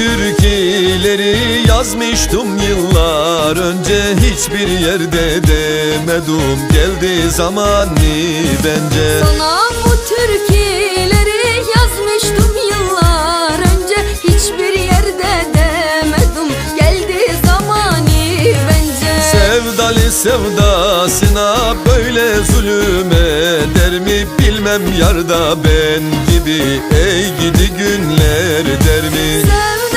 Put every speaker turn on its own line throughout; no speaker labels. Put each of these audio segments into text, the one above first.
Türküleri yazmıştım yıllar önce. Hiçbir yerde demedim geldi zamanı bence?
Sana bu türküleri yazmıştım yıllar önce. Hiçbir yerde demedim geldi zamanı bence?
Sevdalı sevdasına böyle zulüm eder mi? Bilmem yarda ben gibi ey gidi günler der mi?
Sevdali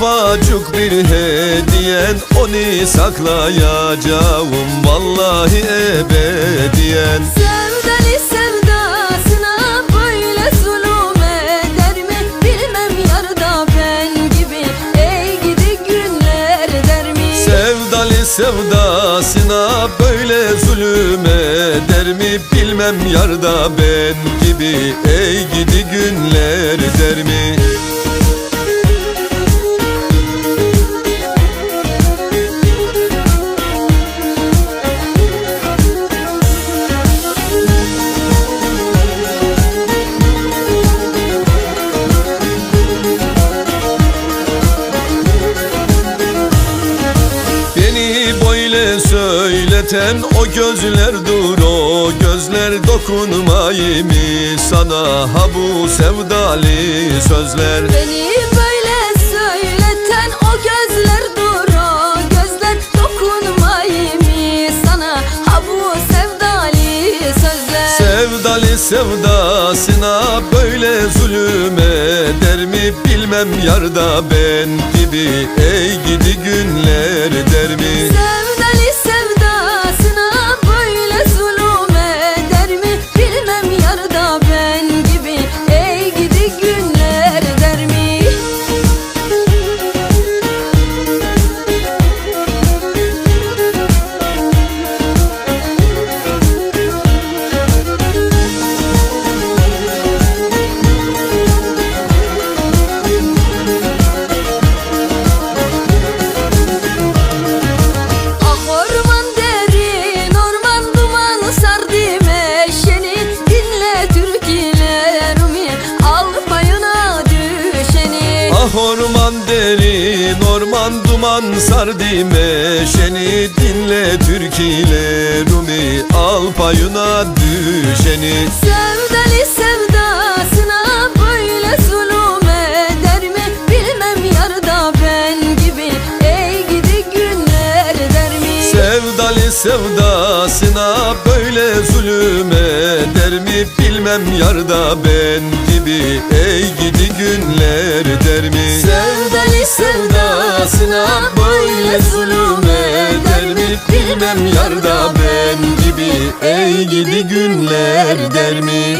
ufacık bir hediyen Onu saklayacağım vallahi ebediyen Sevdali sevdasına böyle zulüm eder mi? Bilmem yarda ben gibi ey gidi günler der mi?
Sevdalı sevdasına böyle zulüm eder mi Bilmem yarda ben gibi ey gidi günler der mi söyleten o gözler dur o gözler dokunmayı mı sana ha bu sevdalı sözler.
Beni böyle söyleten o gözler dur o gözler dokunmayı mı sana ha bu sevdali sözler.
Sevdalı sevdasına böyle zulüm eder mi Bilmem yarda ben gibi. Ey gidi günler orman derin orman duman sardı meşeni Dinle türkülerimi al payına düşeni
Sevdali sevdasına böyle zulüm eder mi? Bilmem yarda ben gibi ey gidi günler der mi?
Sevdalı sevdasına böyle zulüm eder mi Bilmem yarda ben gibi ey gidi günler der mi
Sevdali sevdasına böyle zulüm eder mi?
Bilmem yarda ben gibi ey gidi günler der mi